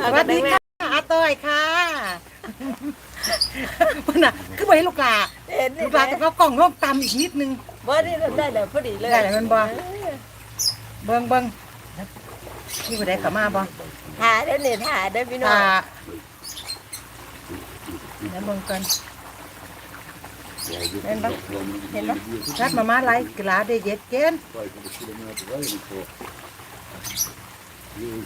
สวัสดีค่ะอาต้อยค่ะมันน่ะคือไปให้ลูกหลาเห็นลูกหลาจะเอากล่องร่วมตำอีกนิดนึงบ่ได้ได้แล้วพอดีเลยได้แล้วมันบ่ เบิ่งเบิ่งนี่บ่ได้เข้ามาบ่หาได้เนี่ยหาได้พี่น้องตาเดี๋ยวเบิ่งกันเห็นปะเห็นปะรัดมามาไล่กลาได้เย็ดเก ณฑ์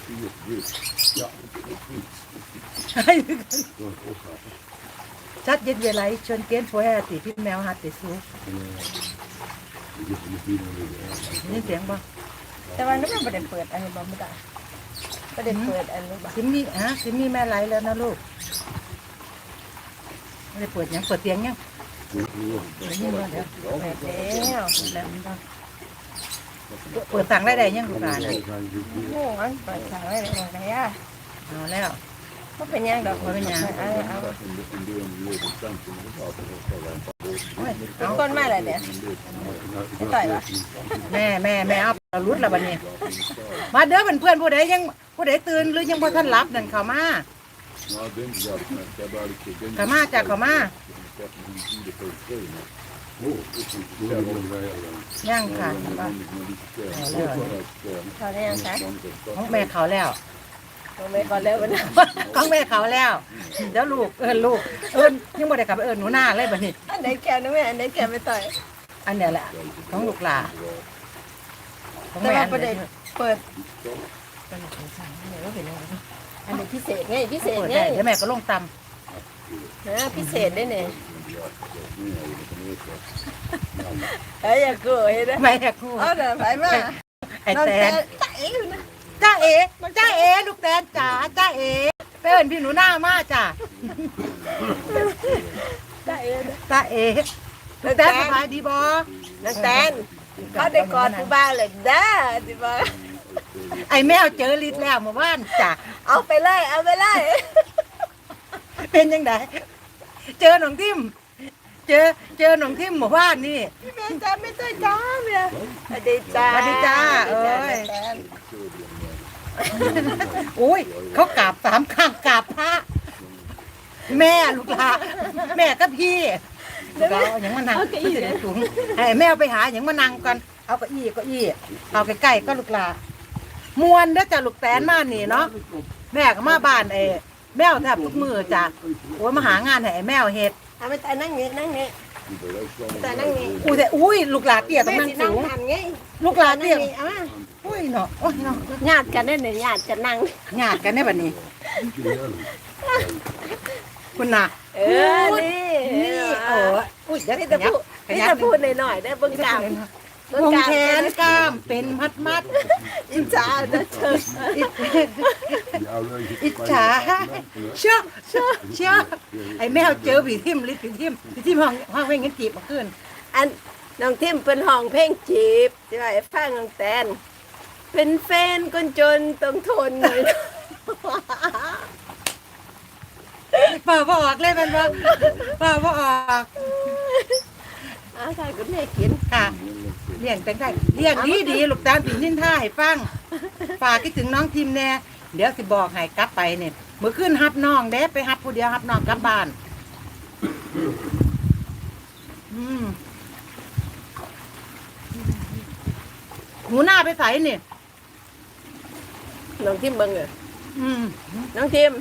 ชัดเย็ดเยไรชวนเกณฑ์ช่วยให้ติพี่แมวหาติสูนี่เสียงบ่แต่ว่านั้นมันบ่ได้เปิดอันนี้บ่ไม่ได้บ่ได้เปิดอันนี้บ่ซิมมี่ฮะซิมมี่แม่ไลแล้วนะลูกไม่ได้เปิดหยังเปิดเตียงยังเปิดนี่บ่เดี๋ยวเปิดแล้วแล้วมันบ่ เปิดสั่งได้ได้ยังลูกหลานน่ะโอ้ยเปิดทางไว้ได้บ่ได้อะเอาแล้วบ่เป็นหยังดอกบ่เป็นหยัง เอาเอาโอ้ยเป็นเอาคนมาแล้วเนี่ยไม่ต่อยวะแม่แม่แม่เอาเรารุดแล้วบัดนี้ มาเด้อเพื่อนๆผู้ใดยังผู้ใดตื่นหรือยังบ่ทันหลับนั่นเข้ามาเข้ามาจ้ะเข้ามา ยังค่ะเอาแล้วเขาได้ยังคะของแม่เขาแล้วลงไปก่อนแล้วมันของแม่เขาแล้วเดี๋ยวลูกเอิ้นลูกเอิ้นยังบ่ได้กลับไปเอิ้นหนูหน้าเลยบัดนี้อันไหนแก้วนะแม่อันไหนแก้วไม่ต่อยอันเนี้ยแหละของลูกหลาแต่ว่าประเด็เนี้นยเปิดอันนเป็นยังไงอันนี้พิเศษไงพิเศษไงได้เดี๋ยวแม่ก็ลงตฮะพิเศษได้เนี่ย เอ้ยอย่ากลัวเห็นไหมำแม่อยากพูดเอาเดี๋ยวไปมาไอ้น้องแตแตนนตะเอ๋นะจ้าเอ๋จ้าเอ๋ลูกแตนจ๋าจ้าเอ๋ไปเอิ้นพี่หนูหน้ามาจ้ะตะเอ๋นะจ้าเอ๋ลูกแตนสบายดีบ่น้องแตนเขาได้กอดผู้บ้านเลยด้าสิบ่าไอ้แมวเจอลิดแล้วเมื่อวานจ้ะเอาไปเลยเอาไปเลยเป็นยังไงเจอหนองทิม เจอเจอหนองทิมเมื่อวานนี่ แม่จ้าไม่ใช่จ้าเมียสวัสดีจ้าสวัสดีจ้าสวัสดีเอ้ยน้องแตนโอ้ยเขากราบสามข้างกราบพระแม่ลูกหลานแม่ก็พี่ลูกหลานเอาอย่างมานั่งไม่ใช่ได้สูงให้แม่เอาไปหาอย่างมานั่งกันเอาเก้าอี้เก้าอี้เอาใกล้ๆก็ลูกหลานมวนเด้อจ้ะลูกแตนมานี่เนาะแม่ก็มาบ้านไอ้แมวแทบทุกมือจ้ะโอ้ยมาหางานให้ไอ้แมวเฮ็ด เอาไปแต่นั่งนี่นั่งนี่แต่นั่งนี่อุ้ยแต่อุ้ยลูกหลานเตี้ยต้องนั่งสิสูงทันไงลูกหลานนั่งเตี้ยนี่เอามาอุ้ยเนาะโอ้ยเนาะญาติกันได้เนี่ยญาติกันนั่งญาติกันได้บัดนี้คุณน่ะเออนี่นี่โอ้ยอุ้ยเดี๋ยวนี่ขจะยับพูดขนี่ยับจะพูดหน่อยๆได้เบิ่งกล้ามเบิ่ วงกล้ามแขนกล้ามเป็นมัดมัดอิจฉานะเธออิจอิจฉาเชื่อเชื่อเชื่อไอ้แมวเจอผีทิมลิผีทิมผีทิมห้องห้องเวงเงินกีบมาขึ้นอันน้องทิมเป็นห้องเพลงจีบใช่ไหมฟังน้องแตนเป็นแฟนคนจนต้องทนหน่อยเปล่าบ่ออกเลยมันว่าเปล่าบ่ออกอ้าวใช่คุณแม่กินค่ะ เลี้ยงแต่งได้เลี้ยงดีดีลูกตาลปีนินท่าให้ฟังฝากคิดถึงน้องทิมแน่เดี๋ยวสิบอกให้กลับไปเนี่ยเมื่อคืนฮับน้องเด้ไปฮับผู้เดียวฮับน้องกลับบ้าน อืมหนูหน้าไปใส่เนี่ยน้องทิมเบิ่งเหรออืมน้องทิม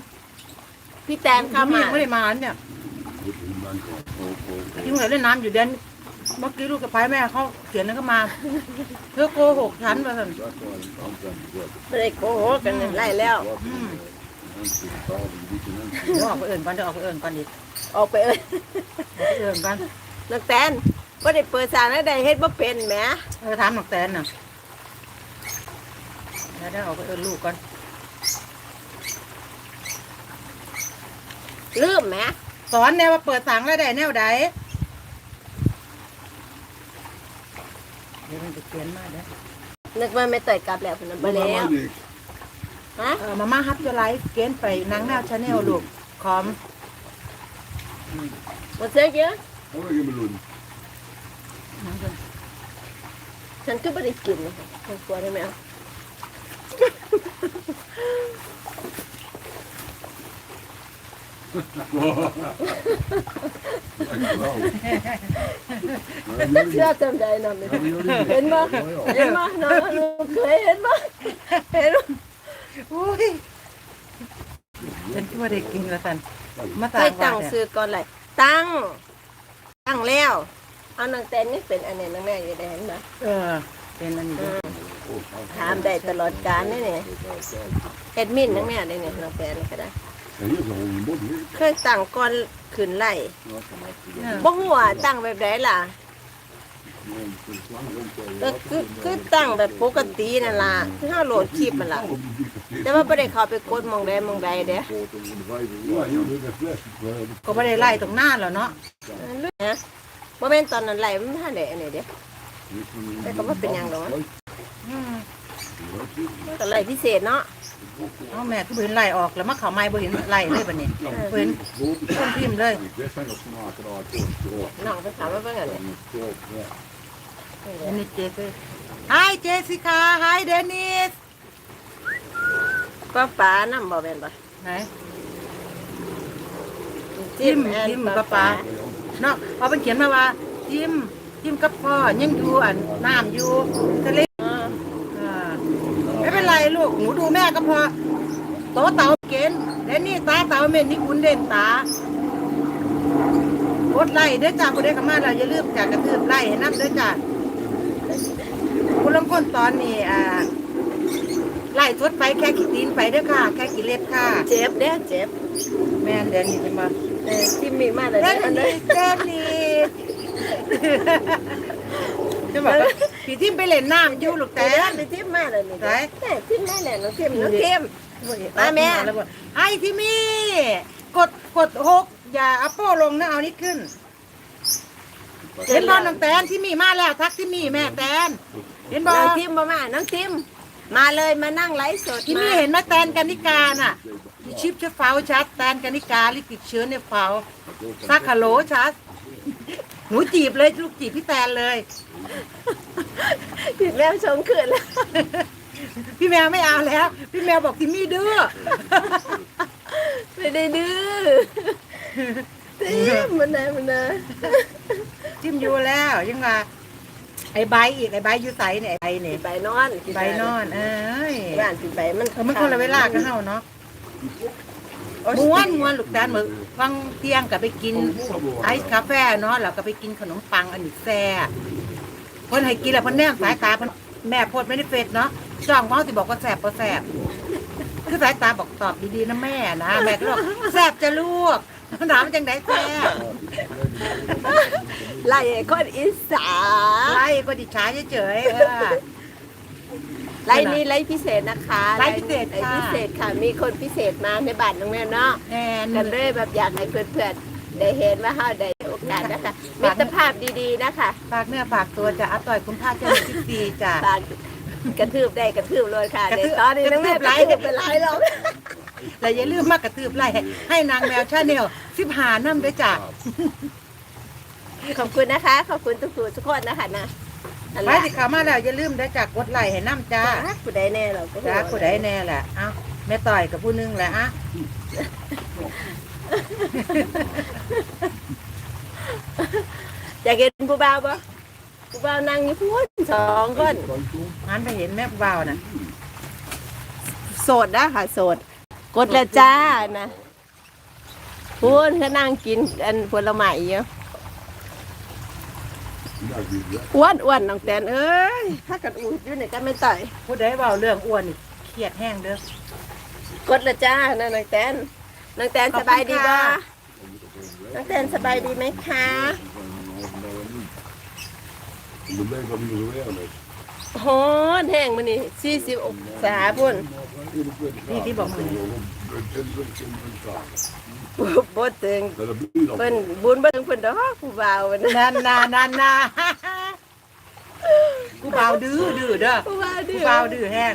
พี่แตนเข้ามายังไม่ได้มาเนี่ยที่เหมือนเล่นน้ำอยู่เดือน เมื่อกี้ลูกกับพายแม่เขาเขียนแล้วก็มาเธอโกหกฉันว่าสัน ไม่ได้โกหกกันไล่แล้วอืมเดี๋ยวออกไปเอื่นก่อนเดี๋ยวออกไปเอื่นก่อนอีกออกไปเอ้ยออกไปเอื่นก่อนน้องแตนบ่ได้เปิดสารอะไรเฮ็ดบ่เป็นแหมเออถามหนักแตนน่ะเดี๋ยวเดี๋ยวออกไปเอื่นลูกก่อนลืมแหมสอนแนวว่าเปิดสังแล้วได้แนวใด เดี๋ยวมันจะเขียนมาเด้อนึกว่าไม่ต่อยกลับแล้วพุ่นนะบ่แล้ว ฮะ เออมาม่าฮับจะไลฟ์เกณฑ์ไปนางแมวชาแนลลูกคอมบ่เสียเยอะนั่งก่อนฉันก็บ่ได้กินนะคะฉันกลัวได้ไหมเอา เชื่อจำได้นำเห็นบ่เห็นบ่น้องลูกเคยเห็นบ่เห็นบ่อุ้ยฉันคิดว่าได้กินแล้วสันมาเคตายตั้งว่าซื้อก่อนเลยตั้ง ตั้งแล้วเอานางแตนนี่เป็นอันนี้นางแม่อยู่ได้เห็นบ่เออ เป็นอันนี้อืมถามได้ตลอดกาลนี่นี่เฮ็ดมินนางแม่ได้นี่นางแตนนี่ก็ได้ เคยตั้งก่อนขึ้นไล่บ่ฮู้ว่าตั้งแบบใดล่ะก็คือคือตั้งแบบปกตินั่นล่ะคือเฮาโหลดคลิปมันล่ะ แต่ว่าบ่ได้เข้าไปกดหมองใดหมองใดเด้อก็ไม่ได้ไล่ตรงหน้าแล้วเนาะนะบ่แม่นตอนนั้นไล่มันทันได้อันนี้เด้อ แต่ก็บ่เป็นหยังดอก อืม มันก็ไล่พิเศษเนาะ เอาแม่ก็เห็นไล่ออกแล้วมาเขาไม้บ่เห็นไล่เลยบัดนี้บ่เห็นต้นพิมพ์เลยน้องไปถามว่าเบิ่งอันนี้อันนี้เจสเลย Hi Jessica Hi Dennis ก็ฟ้านำบ่แม่นบ่ไหนจิ้มแอนจิ้มกับปลาเนาะพอเป็นเขียนมาว่าจิ้มจิ้มกับพ่อยังอยู่อันน้ำอยู่ทะเล อ่า อ่าไม่เป็นไร ลูก หนูดูแม่ก็พอโตเต่าเกณฑ์และนี่ตาเต่าเม่นนี่คุณเด่นตากดไล่เด้อจ้าคุณได้กมาเราอย่าลืมจากกระทืบไล่ให้นับเด้อจ้าคุณลำคนตอนนี้อ่าไล่ทดไปแค่ขีดตีนไปเด้อค่ะ แค่ขีดเล็บค่ะ เจ็บเด้เจ็บ แม่นเดี๋ยวนี้จะมาเออจิ้มมีมาเลยเดเด้นอันนี่นี้เดนนี่จะบอกว่า พี่ทิมไปเล่นน้ำอยู่ลูกแต่แต่ไปจิ้มมาเลยนี่ไหนแม่จิ้มได้แหละน้องจิ้มน้องจิ้มมาแม่ ไอ้ที่มี่กดกดหกอย่าอัปโป้ลงนะเอานี่ขึ้นเห็นบอลน้องแตนที่มี่มาแล้วทักที่มี่แม่แตนเห็นบอน้ลองจิ้มบ่มาน้องจิ้มมาเลยมานั่งไลฟ์สดที่มี่เห็นไหมแตนกันนิกาน่ะชิปจะเฝ้าชัดแตนกันนิกาลิกิตเชื้อเนี่ยเฝ้าซักฮัลโหลชัดหนูจีบเลยลูกจีบพี่แตนเลย ผิดแล้วชมขึ้นแล้ว พี่แมวไม่เอาแล้ว พี่แมวบอกที่มี่ดื้อไม่ได้ดื้อจิ้มมันนะมันนะจิ้มอยู่แล้วยังว่าไอ้ใบอีกไอ้ใบอยู่ใสเนี่ยไอ้ใบเนี่ยใบนอนใบนอนเอ้ยบ้านสิใบมันเออมันคนละเวลาก็เฮาเนาะม้วนม้วนลูกตาลมือวังเที่ยงก็ไปกินไอซ์กาแฟเนาะแล้วก็ไปกินขนมปังอันนี้แซ่บ เพิ่นให้กินแล้วเพิ่นแนมสายตาเพิ่นแม่โพดไม่ได้เฟซเนาะจ้องเมาสิบอกว่าแซ่บบ่แซ่บคือสายตาบอกตอบดีๆนะแม่นะแม่ก็บอกแซ่บจะลูกถามว่าจังไดแซ่บไล่ไอ้คนอีสานไล่ก็ดิช้าเฉยๆเออ ไล่นี้ไล่พิเศษนะคะไล่พิเศษไล่ค่ะพิเศษค่ะ มีคนพิเศษมาในบ้านน้องแม่เนาะแอนกันเลยแบบอยากให้เพื่อนๆได้เห็นว่าเฮาได้โอ กาสนะคะมิตรภาพดีๆนะคะฝากเนื้อฝากตัวจะอาต่อยคุณพาเจ้าสิบสี่จ้ะ ฝากกระทืบได้กระทืบเลยค่ะกระทืบเดี๋ยวตอนนี้น้องแม่กระทืบไลไล่ค์เป็นไล่หรอกแล้วอย่าลืมมากระตืบไล่ให้นางแมวชาแนลสิบหาน้ำด้วยจ้ะขอบคุณนะคะ ขอบคุณทุกๆทุกคนนะคะนะนั่นแหไปละสิขามาแล้วอย่าลืมได้จากกดไลค์ให้น้ำจ้าจ้าผู้ใดแน่เราก็จ้าผู้ใดแน่แหละเอ้าแม่ต่อยกับผู้หนึงแหละอะ อยากเห็นผู้บ่าวปะผู้บ่าวนั่งอยู่พูดสองคนงั้นไปเห็นแม่บ่าวน่ะโสดนะค่ะโสด กดแล้วจ้านะพูดเขานั่งกินอันผลไม้อยู่อ้วนอ้วนน้องแตนเอ้ยถ้ากันอูดอยู่ไหนก็ไม่ต่อยผู้ใดเบาเรื่องอ้วนนี่เครียดแห้งเด้อกดแล้วจ้านะน้องแตนน้องแตนสบายดีบ่น้องแตนสบายดีไหมคะ โหนแห้งมันนี่สี่สิบองศาพุ่นนี่ที่บอกมือบ่ตึงเพิ่นบุญเบิ่งเพิ่นดอกผู้บ่าวมันนันนานันนากูเบาวดื้อดื้อเด้อผู้บ่าวกูดื้อเบาวดื้อแห้ง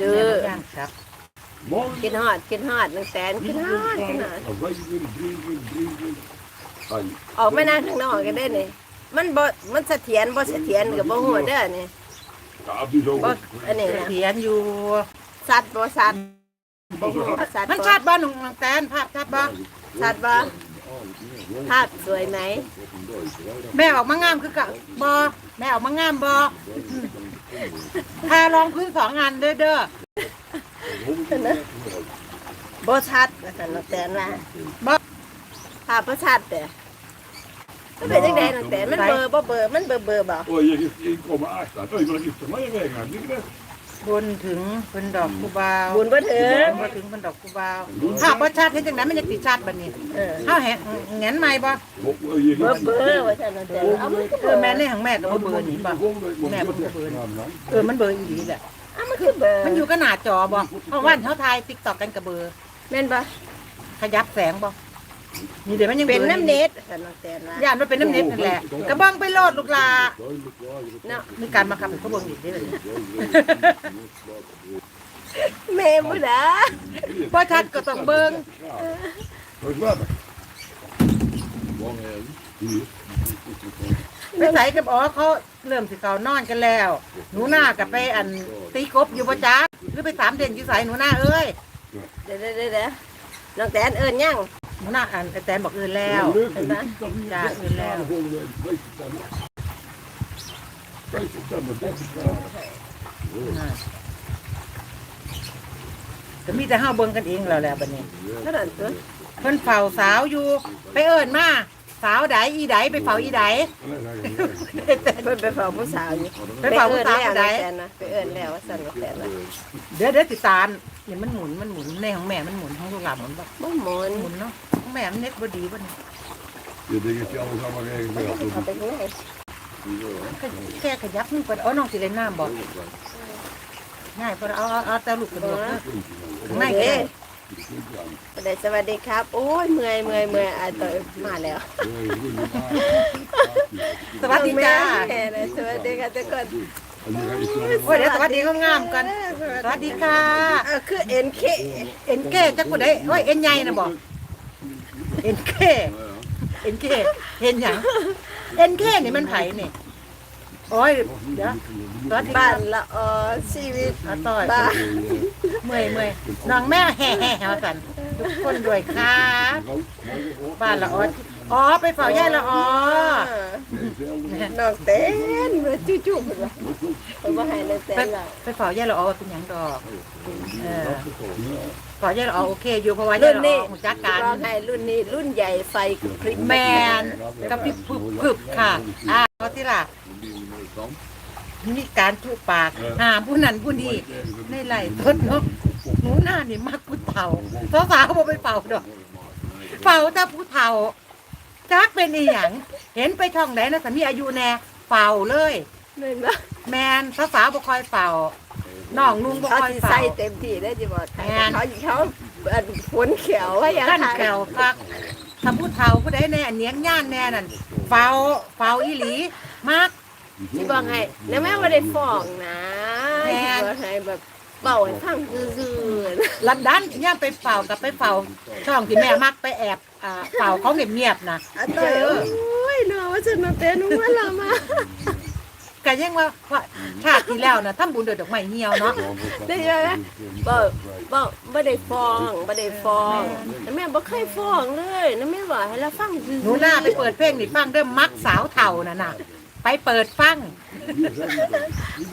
ดื้อแม่บ่ย่างครับกินฮอดกินฮอดน้องแตนกินฮอดกินฮอด ออกไม่นานข้างนอกกันได้นี่มันบ่มันเสถียรบ่เสถียรก็บ่ฮู้เด้อนี่บ่อันนี้นะเถียนอยู่สัตว์บ่สัตว์บบ่ฮู้ชัดมันบ่ชัดบ่หนุ่มแตนภาพชัดบ่ชัดบ่ภาพสวยไหม แม่ออกมางามคือกะบ่แม่ออกมางามบ่พาลองพื้นสองงานเด้อเด้อบ่ชัดว่าซั่นน้องแตนว่าบ่ ภาพบ่ชัดแต่ก็เป็นจังได๋น้องแตนมันเบลอบ่เบลอมันเบลอเบลอบ่ Och jag gick komma akta. Oj, men gifta mig vägen. Det är det. บนถึงเป็นดอกกูบาวบุญบ่ถึงบ่ถึงเป็นดอกกูบาวภาพบ่ชัดเห็นจังได๋มันจะติดชัดบัดนี้เออเฮาแหงแงนใหม่บ่ Och jag gick เบลอเบลอว่าซั่นน้องแตนเอามันก็เออแม่ในของแม่ก็บ่เบอร์นี่บ่ Nè, Nè, bố bố bố bữa. bữa. เออมันเบอร์อีหลีแหละเอามันคือเบลอมันอยู่กับหน้าจอบ่เพราะว่าเฮาถ่าย TikTok กันกับเบอร์แม่นบ่ขยับแสงบ่ นี่เดี๋ยวมันยังเป็นบอร์น้ำเน็ตว่าซั่นน้องแตนว่าย่านมันเป็นน้ำเน็ตนั่นแหละกระบ้องไปโลดลูกหลาเนาะมีการบังคับให้เขาเบิ่งอีกเด้อแม่บ่ล่ะบ่ชัดก็ต้องเบิ่ง Har du varit? Vad är det? ไปใส่กับอ๋อเขาเริ่มสิเขานอนกันแล้ว หนูหน้ากับไปอันตีกบอยู่บ่จ้าหรือไปสามเด่นอยู่ไสหนูหน้าเอ้ยเดี๋ยวๆๆๆน้องแตนเอิ้นยัง หนูหน้าอันไอ้แตนบอกเออแล้ว Ja, ur lä. Ja, ก็มีแต่เฮาเบิ่งกันเองแล้วแหละบัดนี้เท่านั้นตัวเพิ่นเฝ้าสาวอยู่ ไปเอิ้นมาสาวใดอีใดไปเฝ้าอีใดเพิ่นไปเฝ้าผู้สาวอยู่ไปเฝ้าผู้สาวไปใดเอิ้นแล้วน้องแตนนะไปเอิ้นแล้วว่าซั่นน้องแตนว่าเดี๋ยวเดี๋ยวติดตาม นี่มันหมุนมันหมุนในของแม่มันหมุนของลูกหลานหมุนบ่บ่หมุนหมุนเนาะของแม่มันเน็ตบ่ดีบ่นี่ Det är inget jag har samma väg เอาไป med. เอาไปข้างในแค่ขยับมือเปิดอ๋อน้องสิเล่นน้ำบ่ง่ายพอเอาเอาเอาแต่ลูกกระโดดเด้อข้างในแค่บ่ได้สวัสดีครับ โอ้ยเมื่อยเมื่อยเมื่อยอะต่อยมาแล้วสวัสดีจ้า แม่นะสวัสดีค่ะทุก คนโอ้ยเดี๋ยวสวัสดีงามๆกันสวัสดีค่ะเออคือ NK เอ็นเคจักกูได้โอ้ยเอ็นใหญ่นะบ่เอ็นเคเอ็นเคเห็นหยังเอ็นเคนี่มันไผนี่โอ้ยเดี๋ยวสวัสดีบ้าค่ะนละออชีวิตอาต่อยบ้านเมื่อยเมื่อยน้องแม่แห่แห่มาสั่นทุกคนด้วยค่ะบ้านละออ อ๋อ ไปเฝ้าย่าละอ๋อน้องเต้นมาจู่ๆเพิ่นว่าเพิ่นบ่ให้น้องเต้ไปนว่าไปเฝ้าย่าละอ๋อเป็นหยังดอกเออเฝ้าย่าละอ๋อโอเคอยู่เพราะว่าย่ารุ่นละอนี้อหูจักกันร้องให้รุ่นนี้รุ่นใหญ่ไฟกระพริบแมนกับพริบพึบพึบค่ะอ่าเขาที่ล่ะมีการทุบปากหาผู้นั้นผู้นี้ในไหล่ต้นเนาะหนูหน้านี่มักผู้เฒ่าสาวๆบ่ไปเฝ้าดอกเฝ้าแต่ผู้เฒ่า จักเป็นอีหยังเห็นไปช่องไหนนะสามีอายุแน่เฝ้าเลยแม่นบ่แมนสาวๆบ่คอยเฝ้าน้องนุ่งบ่เขาคอยสิเฝ้า ใส่เต็มที่ได้สิบ่แม่น เขาเขาอันฝนเขียวว่าอย่างขั้นไรแก้วคักถ้าผู้เฒ่าผู้ใดแน่เนียงย่านแน่นั่นเฝ้าเฝ้าอีหลีมักสิบอกให้แล้วแม่บ่ได้ฟ้องนะแม่นสิบอกให้แบบเบาให้ฟังซื่อๆลัดดันย่ามไปเฝ้ากับไปเฝ้าช่องที่แม่มักไปแอบ อ่าเฝ้าเขาเงียบๆนะอันต่อยโอ้ยเนาะว่าฉันมาเป็นว่าละมาก็ยังว่าว่าชาติที่แล้วนะทำบุญโดยดอกไม้เหี่ยวเนาะได้ยินไหมบ่บ่บ่ได้ฟ้องบ่ได้ฟ้องแล้วแม่บ่เคยฟ้องเลยแล้วแม่บอกให้เราฟังซื่อๆหนูหน้าไปเปิดเพลงนี่ฟังเริ่มมักสาวเถ่าน่ะน่ะไปเปิดฟัง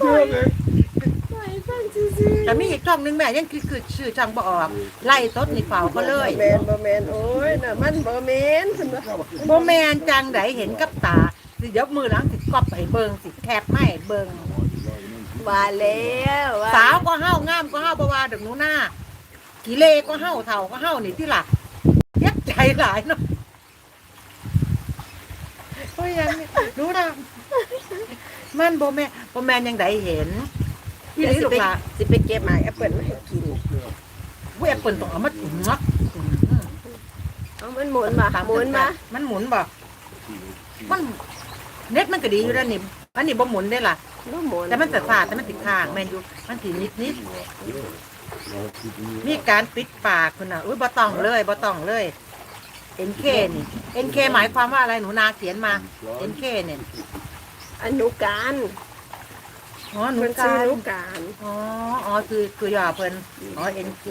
ปล่อยฟัง ซื่อๆแต่มีอีกช่องหนึงแม่ยังคือคือชื่อช่องบ่ออก ไล่ตดนี่เฝ้าเขาเลยบ่แม่นบ่แม่นโอ้ยน่ะมันบ่แม่นเพิ่นว่าบ่แมนจังไดเห็นกับตาสิเดี๋ยวมือหลังสิก๊อปให้เบิ่งสิแคปมาให้เบิ่งว่าแล้วว่าสาวก็เฮางามก็เฮาบ่ว่าดอกหนูหน้ากิเลก็เฮาเถ่าก็เฮานี่ที่หลักยักใจหลายเนาะโอ้ยยังนี่หนูนะมันบ่แม่นบ่แม่นยังไดเห็น พี่เดี๋ยวลีสิลูกไปหลาสิไปเก็บหมากแอปเปิ้ลมาให้กินผู้แอปเปิลต้องเอามาตุ๋นเนาะเอามันหมุนมาหมุนมามันหมุนบ่มันเน็ตมันก็ดีอยู่แล้วนี่อันนี้บ่หมุนได้ล่ะบ่หมุนแต่มันจะสาดแต่มันติดข้างแม่นอยู่มันติดนิดนิดมีการปิดปากคุณน่ะอุ้ยบ่ต้องเลยบ่ต้องเลย NK นี่ NK หมายความว่าอะไรหนูนาเขียนมา NK เนี่ยอนุการ อ๋อหนูมันกาชื่อรอนุการอ๋ออ๋อคือคือย่อเพิ่นอ๋อ NK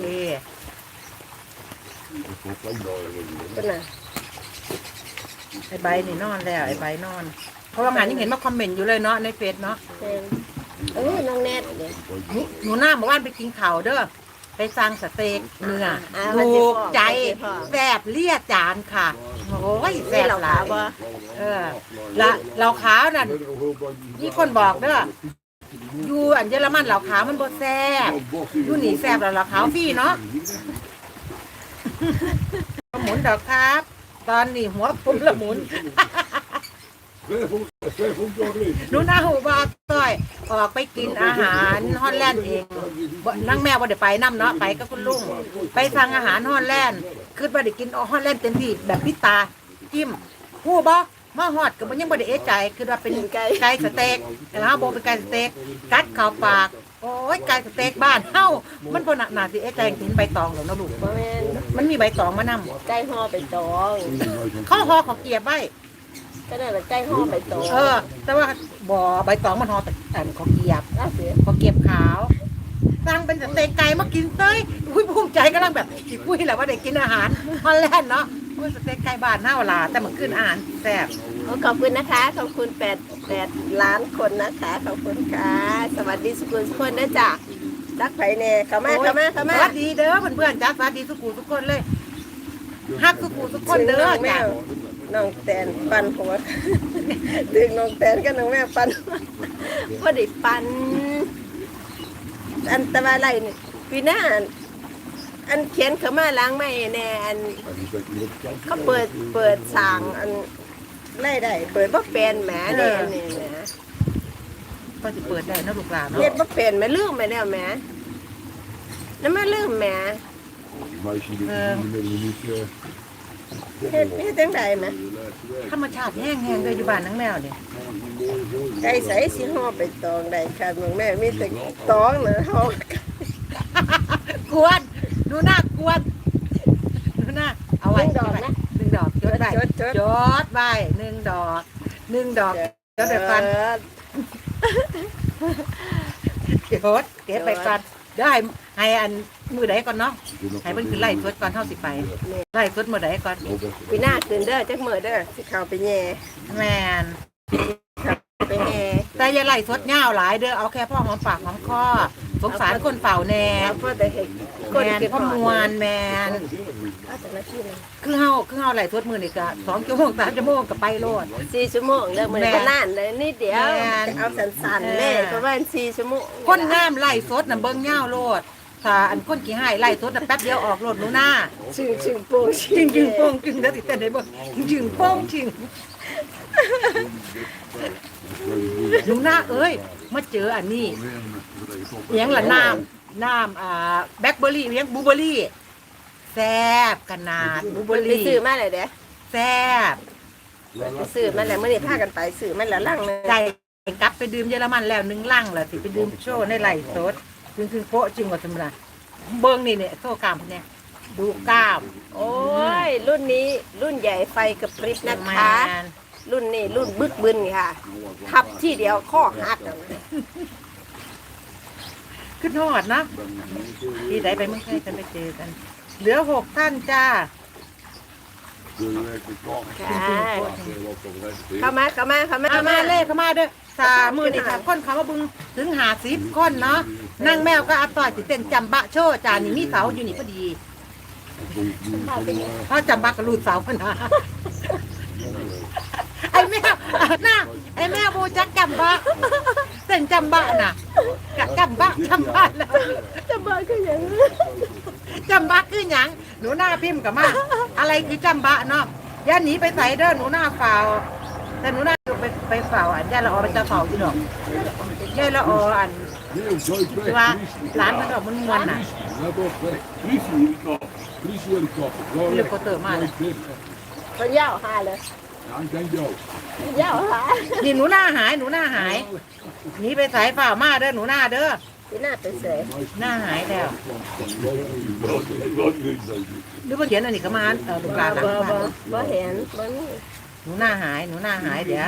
เป็นน่ะไอ้ใบนี่นอนแล้วไอ้ใบนอน เพราะว่างานยังเห็นมาคอมเมนต์อยู่เลยเนาะในเฟซเนาะแม่นเออน้องแนทเนี่ยหนูหนูหน้าเมื่อวานไปกินข้าวเด้อไปสั่งสเต็กเนื้ออ่าถูกใจพ่อแซ่บเลี่ยจานค่ะโอ้ยนี่แซ่บเราหขาลายบ่เออละเราขาวนั่นมีคนบอกเด้อ อยู่อันเยอรมันเหล่าขาวมันบ่แซ่บอยู่นี่แซ่บแล้วเหล่าขาวฟรีเนาะหมุนดอกครับ ตอนนี้หัวผมละหมุน หนูหน้าหูบอต้อยออกไปกินอาหารฮอลแลนด์เองบ่นั่งแม่บ่ได้ไปนํเนาะไปกับคุณลุงไปสั่งอาหารฮอลแลนด์คือบ่ได้กินฮอลแลนด์เต็มที่แบบพิตาจิ้มฮู้บ่ มาฮอดก็บ่ยังบ่ได้เอะใจคือว่าเป็นไก่สเต็กแล้วบ่เป็นไก่สเต็กกัดเข้าปาก โอ้ยไก่สเต็กบ้านเฮามันบ่น่าน่าสิเอะใจเห็นใบตองแล้วเนาะลูกบ่แม่นมันมีใบตองมานํไก่ห่อไปตองเขาห่อเขาเกียบไว้ก็นั่นแหละไก่ห่อไปตองเออ แต่ว่าบ่ใบตองมันห่อแต่อันเขาเกียบล่าสุดพอเก็บขาวสั่งเป็นสเต็กไก่มากินเต้ยอุ้ยภูมิใจกำลังแบบอีกปุ้ยแหละว่าได้กินอาหารฮอลแลนด์เนาะ อุ้ยสเต็กไก่บ้านหน้าเวลาแต่มันขึ้นอาหารแซ่บขอบคุณนะคะ ขอบคุณแปดแปดล้านคนนะคะ ขอบคุณค่ะ สวัสดีสุขุมทุกคนนะจ๊ะรักไผ่เน่เข้ามาเข้ามาเข้ามาสวัสดีเด้อเพื่อนๆจ้าสวัสดีทุกคนทุกคนเลยฮักทุกคนทุกคนเด้อแม่จ้ะน้องแตนปันหัวดึงน้องแตนกับน้องแม่ปันพอดีปันอันตะวันไรนี่ปีหน้า อันอันเขียนเขามาล้างไม่แน่อันเขาเปิดเปิดสร้างอันไล่ได้เปิดว่าเป็นแหมเนี่ยเนี่ยแหมก็จะเปิดได้เนาะลูกหลานเนาะเฮ็ดว่าเป็นแหม่ลืมไปแล้วแหมนั่นมาลืมแหมเฮ็ดเฮ็ดจังไดแหมธรรมชาติแห้งๆเลยอยู่บ้านนังแมวเนี่ยไก่ใสสิห่อไปตองได้ค่ะน้องแม่มีแต่ตองนะเฮากวน ดูหน้ากวนดูหน้าเอาไว้หนึ่งดอกนะหนึ่งดอกจดไว้จดจด จดไว้หนึ่งดอกหนึ่งดอกจดไปก่อนเก็บเก็บไปก่อนเดี๋ยวให้ให้อันมือใดก่อนเนาะให้มันคือไล่สดก่อนเท่าสิไปไล่สดมือใดก่อนปีหน้าคืนเด้อจักมื้อเด้อสิเข้าไปแย่แมนไปแห่แต่ อย่าไล่สดเงาวหลายเด้อเอาแค่พ่อหอมปากหอมคอสงสารคนเฝ้าแน่เอาพอแต่เฮ็ดแมนพ่อมวนแมนเอาแต่ละทีนึงคือเฮาคือเฮาไล่สดมือนี่ก็สองชั่วโมงสามชั่วโมงก็ไปโลด4ชั่วโมงเด้อมื้อนี้แม่ก็นานเลยนิดเดียวแม่นเอาสั้นๆแม่ประมาณ4ชั่วโมงคนงามไล่สดน่ะเบิ่งเงาวโลดถ้าอันคนขี้ให้ไล่สดน่ะแป๊บเดียวออกโลดหนูหน้าชึงชึงโป่งจริงจริงโป้งจริงแล้วติดแต่ไหนบ่จริงโป้งจริง หนูหน้าเอ้ย มาเจออันนี้เลี้ยงละน้ำน้ำอ่าแบล็คเบอร์รี่เลี้ยงบลูเบอร์รี่แซ่บขนาดบลูเบอร์ไปรี่ซื้อมาเลยเด้อแซ่บไปซื้อมาแล้วมื้อนี้พากันไปซื้อมาแล้วลังนึงใจกลับไปดื่มเยอรมันแล้วหนึ่งลังแล้วสิไปดื่มโชว์ในไหลฟ์สดจึงคือโป๊ะจริงกว่าธรรมดาเบิ้งนี่เนี่ยโซ่กล้ามพวกเนี่ยดูกล้ามโอ้ยรุ่นนี้รุ่นใหญ่ไฟกระพริบนะคะแมน รุ่นนี้รุ่นบึกบึนค่ะ ทับที่เดียวข้อหักอะขึ้นทอดนะที่ไหนไปเมืองไทยกันไปเจอกัน เหลือหกท่านจ้าเข้ามาเข้ามาเข้ามาเอามาเล่เข้ามาเด้อสามือนี่ค่ะคนเขามาบึงถึงหาสิบคนเนาะนั่งแมวก็อาต่อยสิเต้นจำบะโชว์จานี่มีเสาอยู่นี่พอดีถ้าจำบะก็รูดเสาพนาไอ้แมว น่าไอ้แมวโบจักจำบะเต้นจำบะน่ะกะจำบะจำบะแล้วจะมาก็อย่างนี้จำบะคือหยังหนูหน้าพิมพ์กับมาอะไรคือจำบะเนาะอย่าหนีไปใส่เด้อหนูหน้าเฝ้าแต่หนูหน้าไปไปเฝ้าอันย่าละออไปจะเฝ้าอยู่ดอกย่าละอออันคือว่าร้านมันดอกมันมวนน่ะเรียกโคเตอร์มาเลยคนยาวหาเลย ยาวหานี่หนูหน้าหายหนูหน้าหายหนีไปสายเฝ้ามาเด้อหนูหน้าเด้อที่หน้าไปเสยหน้าหายแล้ว หรือว่าเขียนอันนี้ก็มาเออลูกหลานบ่หลังบ่บ้านบ่เห็นบ่มีหนูหน้าหายหนูหน้าหายเดี๋ยว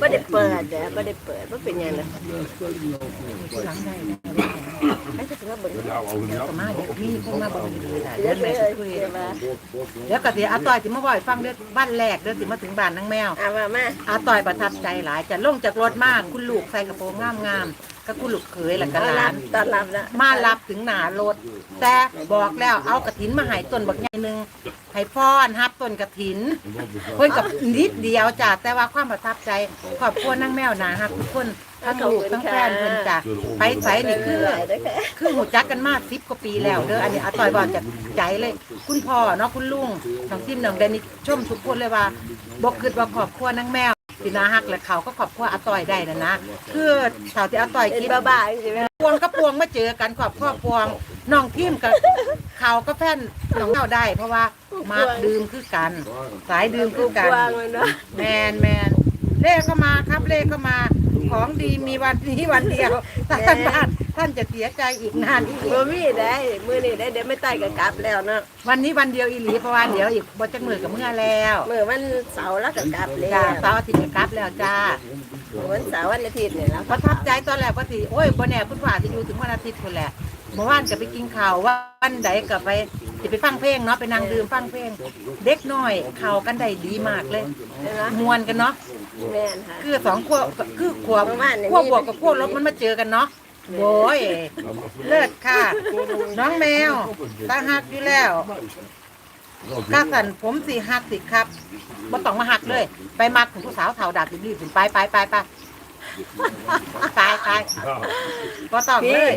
บ่ได้เปิดเด้อบ่ได้เปิดบ่เป็นหยังเลยที่หลังได้ ไอ้ให้ถึงว่าเบิ่ง Ja, nou, เดี๋ยวก็มาเดี๋ยวมีคงมาเบิ่งดีๆล่ะเดี๋เดี๋ยยววเลแม่ยสิคุยเดี๋ยวมาเดี๋ยวก็สิอาต่อยสิมาบ่อยฟังเด้อบ้านแรกเด้อสิมาถึงบ้านนางแมวอะมามาอาต่อยประทับใจหลายจะลงจากรถมากคุณลูกใส่กระโปรงงามๆ ก็คุณลูกเขยแล้วก็ต้อนหรัลาบนต้อนรับนะมารับถึงหนารถ แต่บอกแล้วเอากระถินมาให้ต้นบักใหญ่หนึงให้พ่อนฮับต้นกระถิน เพิ่นกับนิดเดียวจ้ะแต่ว่าความประทับใจขอบคุณนางแมวนาฮักทุกคนทั้งลูกทั้งแฟนเพิ่นจ้ะไปใส่นี่คือได้ได้แค่คือหูจักกันมาสิบกว่าปีแล้วเด้ออันนี้อาต่อยบอกจากใจเลย คุณพ่อเนาะคุณลุงน้องทิมน้องแดนนี่ชมทุกคนเลยว่าบอกคือว่าขอบคุณนางแมว สินาฮักและเขาก็ขอบคุณอาต่อยได้นะนะคือเท่าที่อาต่อยเป็นคิดบ้าๆใช่ไหมพวงกับพวงมาเจอกันขอบครอบพวงน้องทิมกับเขาก็แฟนน้องเฮาได้ เพราะว่ามาดื่มคือกัน สายดื่มคือกันวางเลยเนาะแมนแมน เลขก็มาครับเลขก็มาของดีมีวันนี้วันเดียวถ้าท่านบ้านท่านจะเสียใจอีกนานอีกบ่มีได้มื้อนี้ได้เดี๋ยวไม่ตายก็กลับแล้วเนาะวันนี้วันเดียวอีหลีเพราะว่าเดี๋ยวอีกบ่จักมือกับเมื่อแล้วมื้อวันเสาร์แล้วก็กลับแล้จ้าวเสาร์อาทิตย์ก็กลับแล้วจ้าวันเสาร์วันอาทิตย์นี่แล้วประทับใจตอนแรกว่าสิโอ้ยบ่แน่คุณว่าจะอยู่ถึงวันอาทิตย์คนแหละเมื่อวานก็ไปกินข้าววันใดก็ไปสิไปฟังเพลงเนาะไปนั่งดื่มฟังเพลง เด็กน้อยเข้ากันได้ดีมากเลยใช่ไหมมวนกันเนาะ แม่นค่ะ คือสองขั้วคือขั้วประมาณนี้ ขั้วบวกกับขั้วลบมันมาเจอกันเนาะโว้ยเลิศค่ะ น้องแมวตาหักอยู่แล้วกาสันผมสีหักสิครับบ่ต้องมาหักเลย ไปมักถึงผู้สาวเฒ่าดาบรีบๆถึงไปไปไปไปตายตายบ่ต้องเลย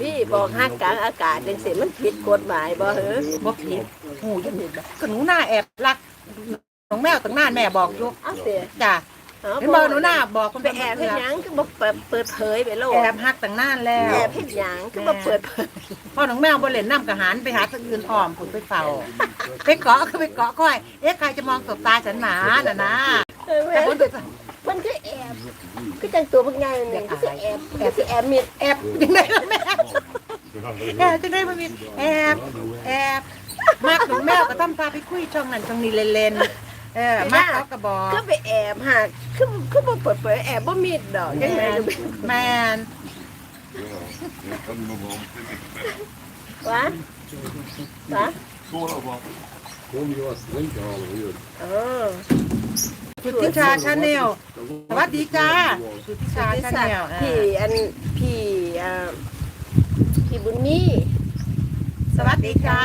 พี่บอกฮักกลางอากาศจังซี่มันผิดกฎหมายบ่เหรอบ่ผิดหูยังผิดก็หนูหน้าแอบรัก น้องแมวตั้งนานแม่บอกอยู่เอาเสียจ้ะเห็นบ่หนูหน้าบอกคนไปไปแอแอบบเฮ็เฮ็ดดหหยัยังงก็บ่เปิดเปิดเผยไปโลกแอบหักตั้งนานแล้วแอบเฮ็ดหยังก็บ่เปิดเผยพ่อน้องแมวบ่เล่นน้ำกระหารไปหาคนอื่นอ้อมผุนไปเฝ้าไปเกาะก็ไปเกาะค่อยเอ๊ะใครจะมองสบตาฉันหนาน่ะนะเออแต่แม่คนอื่นมันก็แอบก็จังตัวพวกใหญ่นี่ก็สิแอบก็สิแอบมิดแอบยังไงล่ะแม่แอบจะได้มามีแอบแอบมากหนูแมวก็ทำตาไปคุยช่องนั้นช่องนี้เล่นๆ เออมากเขาก็บอกก็ไปแอบหักคือคือบ่เปิดเผยแอบบ่มิดดอกยังแมไงนแมนวะวะ Kom je wat drinken halen hier? เออสุทธิชาชาแนลสวัสดีจ้าสุทธิชาพี่ชาสัแนกลดิ์พี่อันพี่อ่าพี่บุญมีสวัสดีจ้า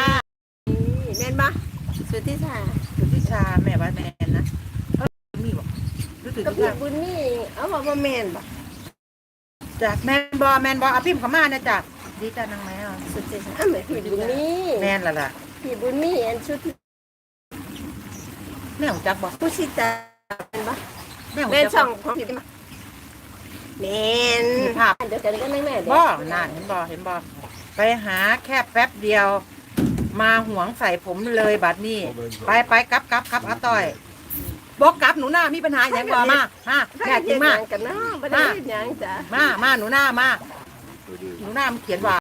นี่แม่นบ่ สุทธิชาสุทธิชาแม่ว่าแมนนะเขามีบอกรู้สึกกับที่พี่ว่าบุญมีเอาว่าบ่แม่นบ่จากแมนบอแมนบอเอาพิมพ์เขามานะจ้ะดีจ้านางแมวสุทธิชาอ้าวแม่พี่บุญมีแมนละล่ะพี่บุญมีอันชุดที่แม่ของจักบอกผู้ชิตาแม่นบ่แม่ของแม่นจักช่องของพี่มาแม่นมีภาพเดี๋ยวกันก็แม่แม่เด้บ่นานเห็นบอเห็นบอไปหาแค่แป๊บเดียว มาหวงใส่ผมเลยบัดนี้ ไปไปกลับกลับกลับอาต่อยบอกกลับหนูหน้ามีปัญหาอย่างบอมาฮะแม่จริงมากกันเนาะบ่ได้เฮ็ดหยังจ้ะ มามาหนูหน้ามาหนูหน้ามันเขียนว่า